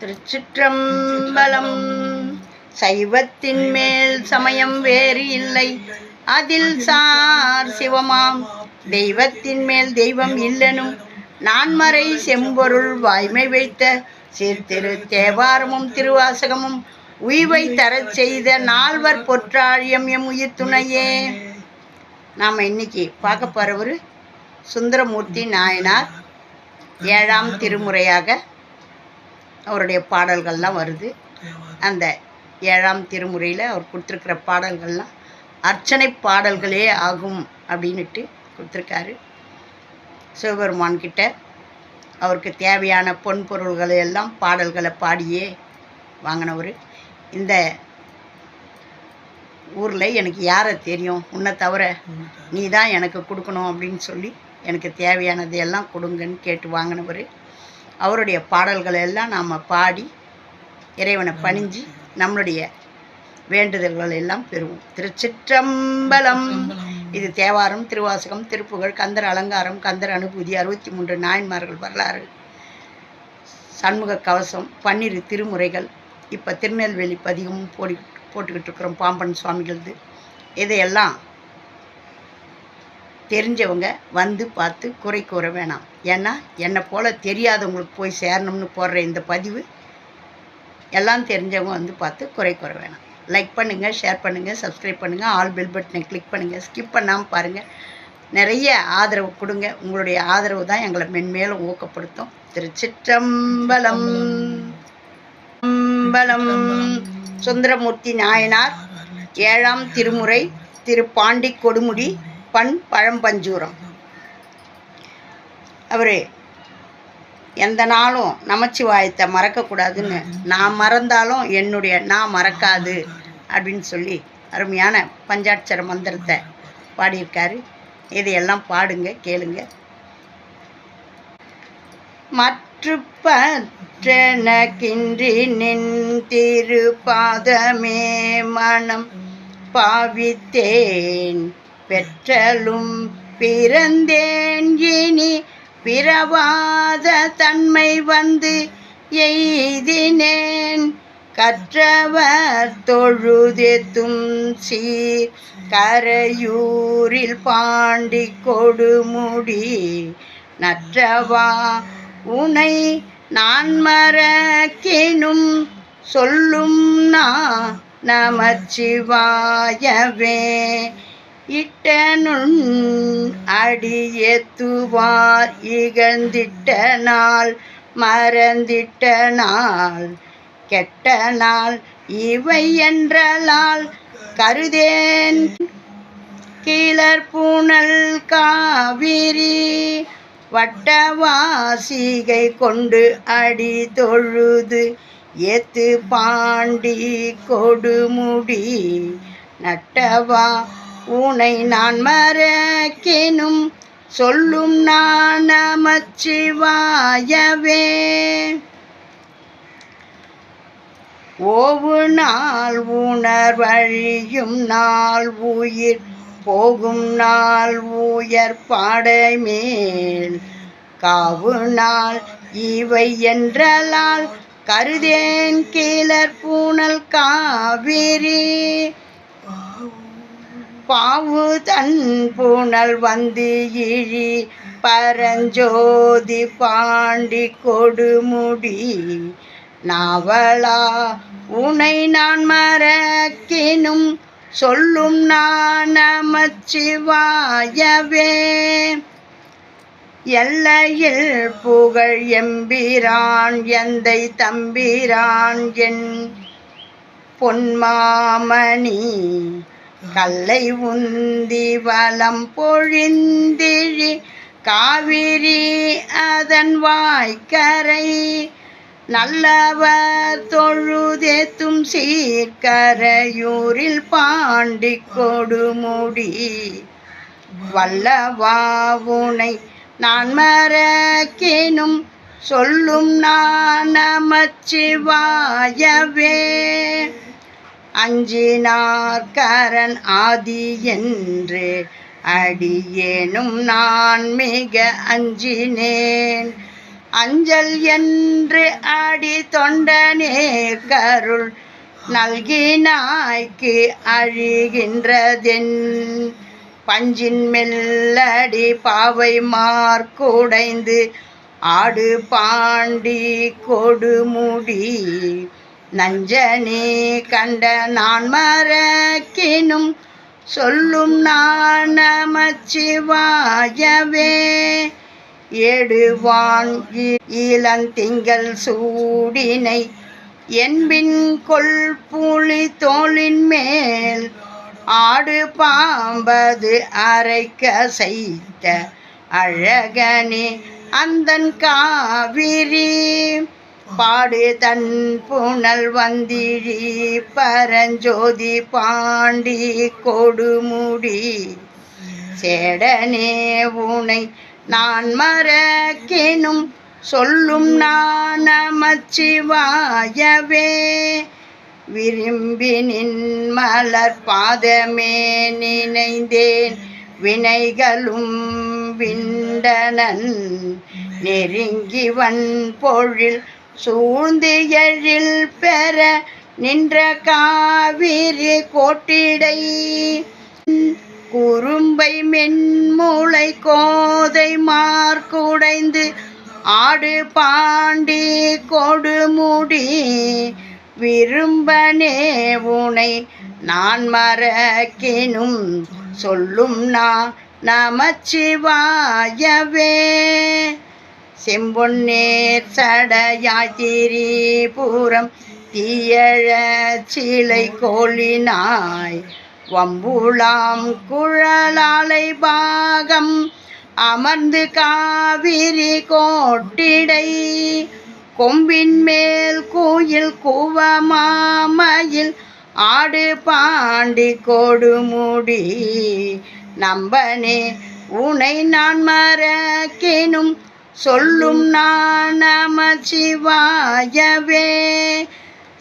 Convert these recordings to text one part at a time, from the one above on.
திருச்சிற்றம்பலம். சைவத்தின் மேல் சமயம் வேறு இல்லை. அதில் சார் சிவமாம். தெய்வத்தின் மேல் தெய்வம் இல்லனும் நான்மறை செம்பொருள் வாய்மை வைத்த சீர்திரு தேவாரமும் திருவாசகமும் உய்வை தரச் செய்த நால்வர் பொற்றாழியம் எம் உயிர் துணையே நாம் இன்னைக்கு பார்க்க போகிறவர் சுந்தரமூர்த்தி நாயனார் ஏழாம் திருமுறையாக அவருடைய பாடல்கள்லாம் வருது. அந்த ஏழாம் திருமுறையில் அவர் கொடுத்துருக்கிற பாடல்கள்லாம் அர்ச்சனை பாடல்களே ஆகும் அப்படின்னுட்டு கொடுத்துருக்காரு. சிவபெருமான் கிட்ட அவருக்கு தேவையான பொன் பொருள்களை எல்லாம் பாடல்களை பாடியே வாங்கினவர். இந்த ஊரில் எனக்கு யாரை தெரியும்? உன்னை தவிர நீ தான் எனக்கு கொடுக்கணும் அப்படின்னு சொல்லி எனக்கு தேவையானது எல்லாம் கொடுங்கன்னு கேட்டு வாங்கினவர். அவருடைய பாடல்களை எல்லாம் நாம் பாடி இறைவனை பணிஞ்சு நம்மளுடைய வேண்டுதல்கள் எல்லாம் பெறுவோம். திருச்சிற்றம்பலம். இது தேவாரம் திருவாசகம் திருப்புகழ் கந்தர் அலங்காரம் கந்தர் அனுபூதி அறுபத்தி மூன்று நாயன்மார்கள் வரலாறு சண்முக கவசம் பன்னிரு திருமுறைகள். இப்போ திருநெல்வேலி பதிகமும் போடி போட்டுக்கிட்டு இருக்கிறோம் பாம்பன் சுவாமிகளது. இதையெல்லாம் தெரிஞ்சவங்க வந்து பார்த்து குறை கூற வேணாம். ஏன்னா என்னை போல் தெரியாதவங்களுக்கு போய் சேரணும்னு போடுற இந்த பதிவு எல்லாம் தெரிஞ்சவங்க வந்து பார்த்து குறை கூற வேணாம். லைக் பண்ணுங்கள் ஷேர் பண்ணுங்கள் சப்ஸ்கிரைப் பண்ணுங்கள் ஆல் பெல் பட்டனை கிளிக் பண்ணுங்கள் ஸ்கிப் பண்ணாமல் பாருங்கள் நிறைய ஆதரவு கொடுங்க. உங்களுடைய ஆதரவு தான் எங்களை மென்மேலும் ஊக்கப்படுத்தும். திருச்சிற்றம்பலம். அம்பலம் சுந்தரமூர்த்தி நாயனார் ஏழாம் திருமுறை திரு பாண்டி கொடுமுடி பண் பழம்பஞ்சூரம். அவர் எந்த நாளும் நமச்சிவாயத்தை மறக்கக்கூடாதுன்னு நான் மறந்தாலும் என்னுடைய நான் மறக்காது அப்படின்னு சொல்லி அருமையான பஞ்சாட்சர மந்திரத்தை பாடியிருக்காரு. இதையெல்லாம் பாடுங்க கேளுங்க. மற்று பற்றனக்கின்றி நின் திருபாதமே மனம் பாவித்தேன். பெற்றலும் பிறந்தேன் இனி பிறவாத தன்மை வந்து எய்தினேன். கற்றவர் தொழுதெத்தும் சீர் கரையூரில் பாண்டி கொடுமுடி. நற்றவா உனை நான் மறக்கினும் சொல்லும் நா நமச்சிவாயவே. இட்டனுன் அடியேத்துவார் இகழ்ந்திட்ட நாள் மறந்திட்ட நாள் கெட்ட நாள் இவை என்றலால் கருதேன். கீழர் பூனல் காவிரி வட்டவாசிகை கொண்டு அடி தொழுது ஏத்து பாண்டி கொடுமுடி நட்டவா உனை நான் மறக்கினும் சொல்லும் நான் நமச்சிவாயவே ஓவு நாள் உணர்வழியும் நாள் உயிர் போகும் நாள் உயர் பாடை மேல். காவு நாள் இவை என்றலால் கருதேன் கீழர் பூனல் காவிரி. பாவு தன் புனல் வந்து இழி பரஞ்சோதி பாண்டி கொடுமுடி. நாவலா உனை நான் மறக்கினும் சொல்லும் நான் நமச்சிவாயவே எல்லையில் புகழ் எம்பிரான் எந்தை தம்பிரான் என் பொன்மாமணி. கல்லை உந்தி வலம் பொழிந்திழி காவிரி அதன் வாய்க்கரை நல்லவர் தொழுதேத்தும் சீர்கரையூரில் பாண்டி கொடுமுடி. வல்லவாவுனை நான் மறக்கினும் சொல்லும் நான் நமச்சிவாயவே அஞ்சினார்கரன் ஆதி என்று அடியேனும் நான் மிக அஞ்சினேன். அஞ்சல் என்று அடி தொண்டனே கருள் நல்கினாய்க்கு அழிகின்றதென். பஞ்சின் மெல்லடி பாவை மார்க்குடைந்து ஆடு பாண்டி கொடுமுடி நஞ்சனே கண்ட நான் மறக்கினும் சொல்லும் நான் நமச்சிவாயவே. எடுவான் ஈலந்திங்கள் சூடினை என்பின் கொள் புலி தோளின் மேல் ஆடு பாம்பது அரைக்க செய்த அழகனே அந்தன் காவிரி. பாடு தன் புனல் வந்திழி பரஞ்சோதி பாண்டி கொடுமுடி சேடனே உனை நான் மறக்கினும் சொல்லும் நான் நமச்சிவாயவே விரும்பினின் மலர் பாதமே நினைந்தேன் வினைகளும் விண்டனன். நெருங்கிவன் பொழில் சூழ்ந்து எழில் பெற நின்ற காவிரி கோட்டிடை. குறும்பை மென்மூளை கோதை மார்க்குடைந்து ஆடு பாண்டி கொடுமுடி. விரும்பனே உனை நான் மறக்கினும் சொல்லும் நான் நமச்சிவாயவே. செம்பொன்னேர் சடையாய் திரிபுரம் தீயழ சிலை கோலினாய். வம்புளாம் குழலாலை பாகம் அமர்ந்து காவிரி கோட்டிடை. கொம்பின் மேல் கோயில் கூவமாமையில் ஆடு பாண்டி கொடுமுடி. நம்பனே உனை நான் மறக்கினும் சொல்லும் நான் சிவாயவே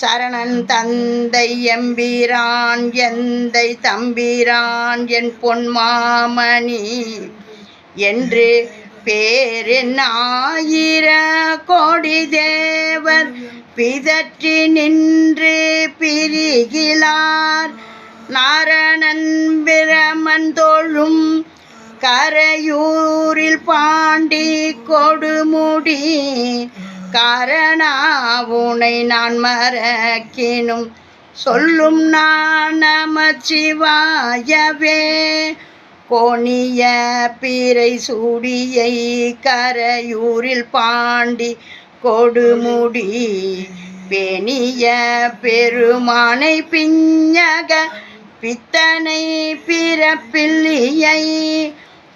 சரணன் தந்தை எம்பிரான் எந்தை தம்பிரான் என் பொன்மாமணி. என்று பேரின் ஆயிர கோடி தேவர் பிதற்றி நின்று பிரிகிலார். நாரணன் பிரமன் தோழும் கரையூரில் பாண்டி கொடுமுடி. காரணாவுனை நான் மறக்கினும். சொல்லும் நான் நமச்சிவாயவே. கோணிய பிறை சூடியை கரையூரில் பாண்டி கொடுமுடி. பெணிய பெருமானை பிஞ்சக பித்தனை பிறப்பில்லியை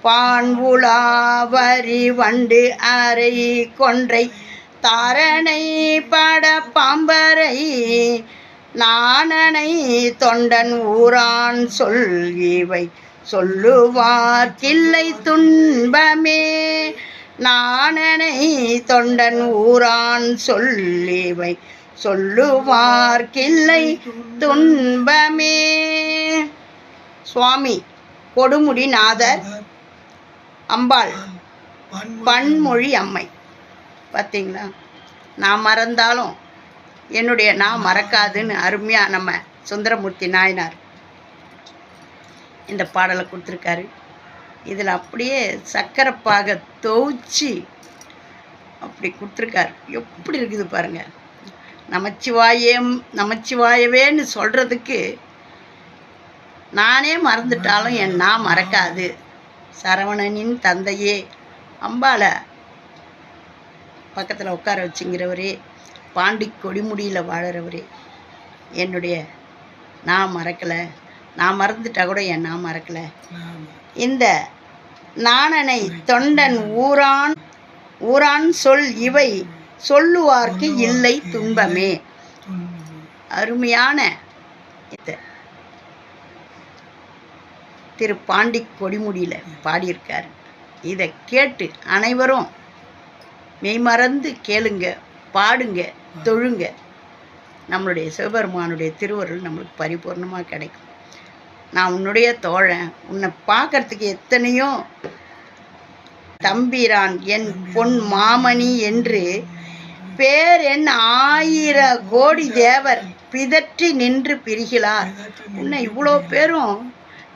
பான்வுலாவரி வண்டு அறை கொன்றை தாரணை பட பாம்பரை நாணனை தொண்டன் ஊரான் சொல் இவை சொல்லுவார் கிள்ளை துன்பமே. நாணனை தொண்டன் ஊரான் சொல்லிவை கிள்ளை துன்பமே. சுவாமி கொடுமுடிநாதர் அம்பாள். பன்மொழி. அம்மை. பார்த்தீங்களா நான் மறந்தாலும் என்னுடைய நான் மறக்காதுன்னு அருமையாக நம்ம சுந்தரமூர்த்தி நாயனார் இந்த பாடலை கொடுத்துருக்காரு. இதில் அப்படியே சக்கரைப்பாக துவச்சி அப்படி கொடுத்துருக்காரு. எப்படி இருக்குது பாருங்க. நமச்சிவாயம் நமச்சிவாயவேன்னு சொல்கிறதுக்கு நானே மறந்துட்டாலும் என் நான் மறக்காது. சரவணனின் தந்தையே. அம்பாளை பக்கத்தில் உட்கார வச்சுங்கிறவரே பாண்டி கொடிமுடியில் வாழறவரே. என்னுடைய நான் மறக்கலை. நான் மறந்துட்டா கூட என் நான் மறக்கலை. இந்த நாணனை தொண்டன் ஊரான் ஊரான் சொல் இவை சொல்லுவார்க்கு இல்லை துன்பமே. அருமையான இந்த திரு பாண்டி கொடிமுடியில் பாடியிருக்கார். இதை கேட்டு அனைவரும் மெய்மறந்து கேளுங்க பாடுங்க தொழுங்க. நம்மளுடைய சிவபெருமானுடைய திருவருள் நம்மளுக்கு பரிபூர்ணமாக கிடைக்கும். நான் உன்னுடைய தோழன் உன்னை பார்க்கறதுக்கு எத்தனையோ தம்பிரான் என் பொன் மாமணி என்று பேர் என் ஆயிர கோடி தேவர் பிதற்றி நின்று பிரிகிறார். உன்னை இவ்வளோ பேரும்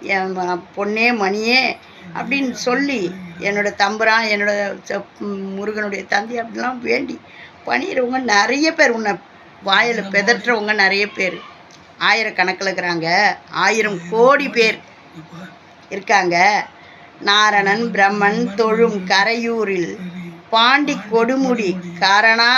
என் பொன்னே மணியே அப்படின்னு சொல்லி என்னோட தம்புரான் என்னோட ச- ம், முருகனுடைய தந்தை அப்படிலாம் வேண்டி பணியிறவங்க நிறைய பேர் உன்னை வாயில் பிதற்றவங்க நிறைய பேர். ஆயிரக்கணக்கில் இருக்கிறாங்க. ஆயிரம் கோடி பேர் இருக்காங்க. நாரணன் பிரம்மன் தொழும் கரையூரில் பாண்டி கொடுமுடி காரணா.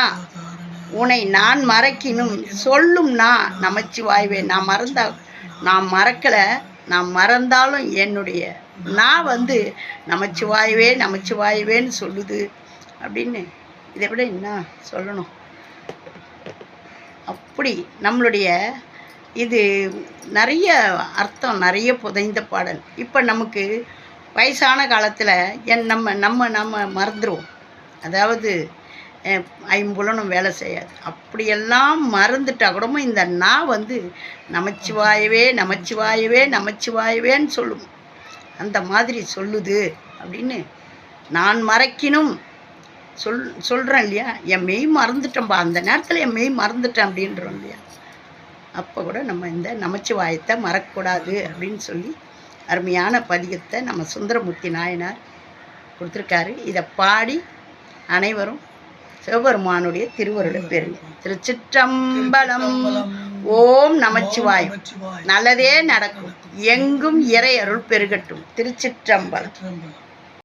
உன்னை நான் மறக்கினும். சொல்லும் நான் நமச்சிவாய்வே. நான் மறந்தா நான் மறக்கலை. நான் மறந்தாலும் என்னுடைய நான் வந்து நமச்சிவாயவே நமச்சிவாயவேன்னு சொல்லுது. அப்படின்னு இதை விட என்ன சொல்லணும்? அப்படி நம்மளுடைய இது நிறைய அர்த்தம் நிறைய புதைந்த பாடல். இப்போ நமக்கு வயசான காலத்தில் என் நம்ம நம்ம நம்ம மறந்துடுவோம் அதாவது ஐம்புலனும் வேலை செய்யாது. அப்படியெல்லாம் மறந்துட்டா கூடமா இந்த நான் வந்து நமச்சிவாயவே நமச்சிவாயவே நமச்சிவாயவேன்னு சொல்லும். அந்த மாதிரி சொல்லுது அப்படின்னு நான் மறைக்கணும் சொல் சொல்கிறேன் இல்லையா? என் மெய் மறந்துட்டேன்பா. அந்த நேரத்தில் என் மெய் மறந்துட்டேன் அப்படின்றோம் இல்லையா? அப்போ கூட நம்ம இந்த நமச்சிவாயத்தை மறக்கக்கூடாது அப்படின்னு சொல்லி அருமையான பதிகத்தை நம்ம சுந்தரமூர்த்தி நாயனார் கொடுத்துருக்காரு. இதை பாடி அனைவரும் சிவபெருமானுடைய திருவருளை பெறுங்க. திருச்சிற்றம்பலம் ஓம் நமச்சிவாய் நல்லதே நடக்கும். எங்கும் இறை அருள் பெருகட்டும். திருச்சிற்றம்பலம். திருச்சிற்றம்பலம்.